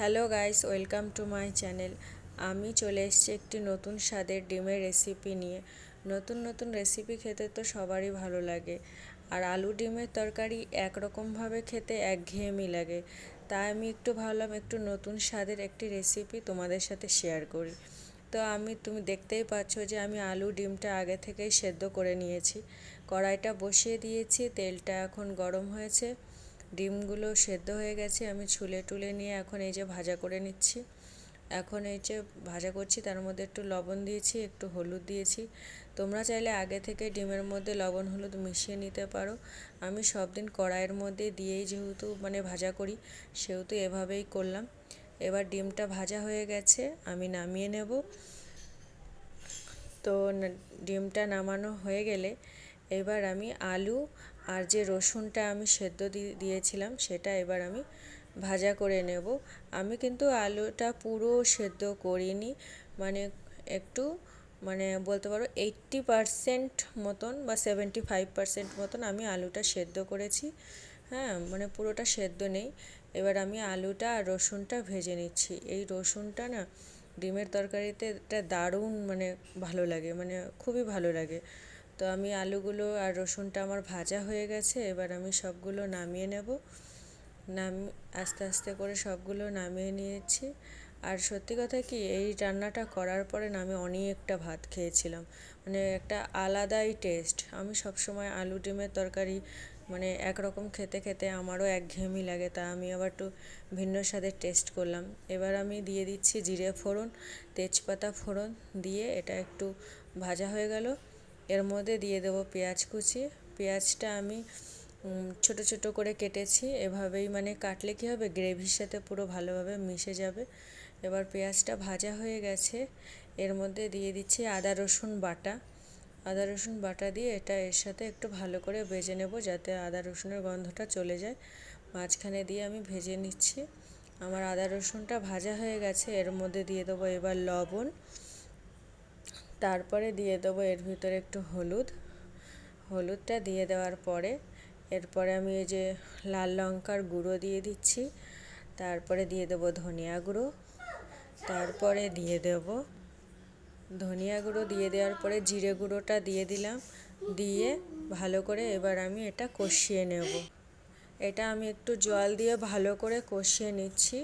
Hello guys welcome to my channel আমি চলে এসেছি একটি নতুন স্বাদের ডিমের রেসিপি নিয়ে। নতুন নতুন রেসিপি খেতে তো সবারই ভালো লাগে। আর আলু ডিমের তরকারি একরকমভাবে খেতে একঘেয়েমি লাগে। তাই আমি একটু ভাবলাম একটু নতুন স্বাদের একটি রেসিপি তোমাদের সাথে শেয়ার করি। তো আমি, তুমি দেখতেই পাচ্ছ যে আমি আলু ডিমটা আগে থেকেই সেদ্ধ করে নিয়েছি। কড়াইটা বসিয়ে দিয়েছি, তেলটা এখন গরম হয়েছে। ডিমগুলো সেদ্ধ হয়ে গেছে, আমি ছুলে টুলে নিয়ে এখন এই যে ভাজা করে নিচ্ছি। এখন এই যে ভাজা করছি, তার মধ্যে একটু লবণ দিয়েছি, একটু হলুদ দিয়েছি। তোমরা চাইলে আগে থেকে ডিমের মধ্যে লবণ হলুদ মিশিয়ে নিতে পারো। আমি সব দিন কড়াইয়ের মধ্যে দিয়েই যেহেতু মানে ভাজা করি, সেহেতু এভাবেই করলাম। এবার ডিমটা ভাজা হয়ে গেছে, আমি নামিয়ে নেব। তো ডিমটা নামানো হয়ে গেলে এবার আমি আলু আর যে রসুনটা আমি সেদ্ধ দিয়েছিলাম সেটা এবার আমি ভাজা করে নেব। আমি কিন্তু আলুটা পুরো সেদ্ধ করিনি মানে একটু মানে বলতে পারো এইট্টি পারসেন্ট মতন বা সেভেন্টি ফাইভ পারসেন্ট মতন আমি আলুটা সেদ্ধ করেছি। হ্যাঁ মানে পুরোটা সেদ্ধ নেই। এবার আমি আলুটা আর রসুনটা ভেজে নিচ্ছি। এই রসুনটা না ডিমের তরকারিতে এটা দারুণ মানে ভালো লাগে মানে খুবই ভালো লাগে। তো আমি আলুগুলো আর রসুনটা আমার ভাজা হয়ে গেছে, এবার আমি সবগুলো নামিয়ে নেব। নাম, আস্তে আস্তে করে সবগুলো নামিয়ে নিয়েছি। আর সত্যি কথা কি, এই রান্নাটা করার পরে না আমি অনেকটা ভাত খেয়েছিলাম। মানে একটা আলাদাই টেস্ট আমি সব সময় আলু ডিমের তরকারি মানে একরকম খেতে খেতে আমারও একঘেয়েমি লাগে, তা আমি আবার একটু ভিন্ন স্বাদের টেস্ট করলাম। এবার আমি দিয়ে দিচ্ছি জিরে ফোড়ন, তেজপাতা ফোড়ন দিয়ে এটা একটু ভাজা হয়ে গেল। এর মধ্যে দিয়ে দেবো পেঁয়াজ কুচি। পেঁয়াজটা আমি ছোট ছোট করে কেটেছি। এভাবেই মানে কাটলে কী হবে? গ্রেভির সাথে পুরো ভালোভাবে মিশে যাবে। এবার পেঁয়াজটা ভাজা হয়ে গেছে। এর মধ্যে দিয়ে দিচ্ছি আদা, রসুন, বাটা। আদা, রসুন, বাটা দিয়ে এটা এর সাথে একটু ভালো করে ভেজে নেব যাতে আদা, রসুনের গন্ধটা চলে যায়। মাঝখানে দিয়ে আমি ভেজে নিচ্ছি। আমার আদা, রসুনটা ভাজা হয়ে গেছে। এর মধ্যে দিয়ে দেবো এবার লবণ। তারপরে দিয়ে দেবো এর ভিতরে একটু হলুদ। হলুদটা দিয়ে দেওয়ার পরে এরপরে আমি এই যে লাল লঙ্কার গুঁড়ো দিয়ে দিচ্ছি। তারপরে দিয়ে দেবো ধনিয়া গুঁড়ো। তারপরে দিয়ে দেব ধনিয়া গুঁড়ো দিয়ে দেওয়ার পরে জিরে গুঁড়োটা দিয়ে দিলাম। দিয়ে ভালো করে এবার আমি এটা কষিয়ে নেব। এটা আমি একটু জল দিয়ে ভালো করে কষিয়ে নিচ্ছি।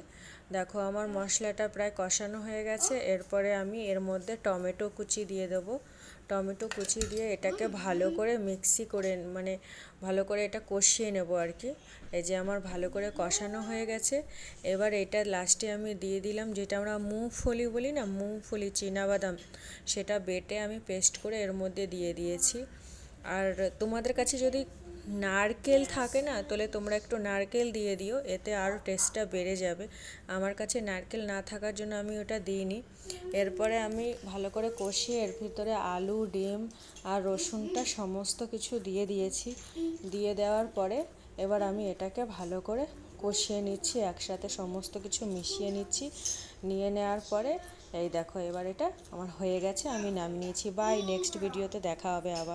দেখো, আমার মশলাটা প্রায় কষানো হয়ে গেছে। এরপরে আমি এর মধ্যে টমেটো কুচি দিয়ে দেবো। টমেটো কুচি দিয়ে এটাকে ভালো করে মিক্সি করে মানে ভালো করে এটা কষিয়ে নেব আর কি। এই যে আমার ভালো করে কষানো হয়ে গেছে। এবার এটা লাস্টে আমি দিয়ে দিলাম যেটা আমরা মুগফলি বলি না মুগফলি বাদাম সেটা বেটে আমি পেস্ট করে এর মধ্যে দিয়ে দিয়েছি। আর তোমাদের কাছে যদি নারকেল থাকে না তাহলে তোমরা একটু নারকেল দিয়ে দিও এতে আরও টেস্টটা বেড়ে যাবে। আমার কাছে নারকেল না থাকার জন্য আমি ওটা দিইনি। এরপরে আমি ভালো করে কষিয়ে এর ভিতরে আলু ডিম আর রসুনটা সমস্ত কিছু দিয়ে দিয়েছি। দিয়ে দেওয়ার পরে এবার আমি এটাকে ভালো করে কষিয়ে নিচ্ছি একসাথে সমস্ত কিছু মিশিয়ে নিচ্ছি। নিয়ে নেওয়ার পরে এই দেখো এবার এটা আমার হয়ে গেছে আমি নামিয়ে নিয়েছি। বাই নেক্সট ভিডিওতে দেখা হবে আবার।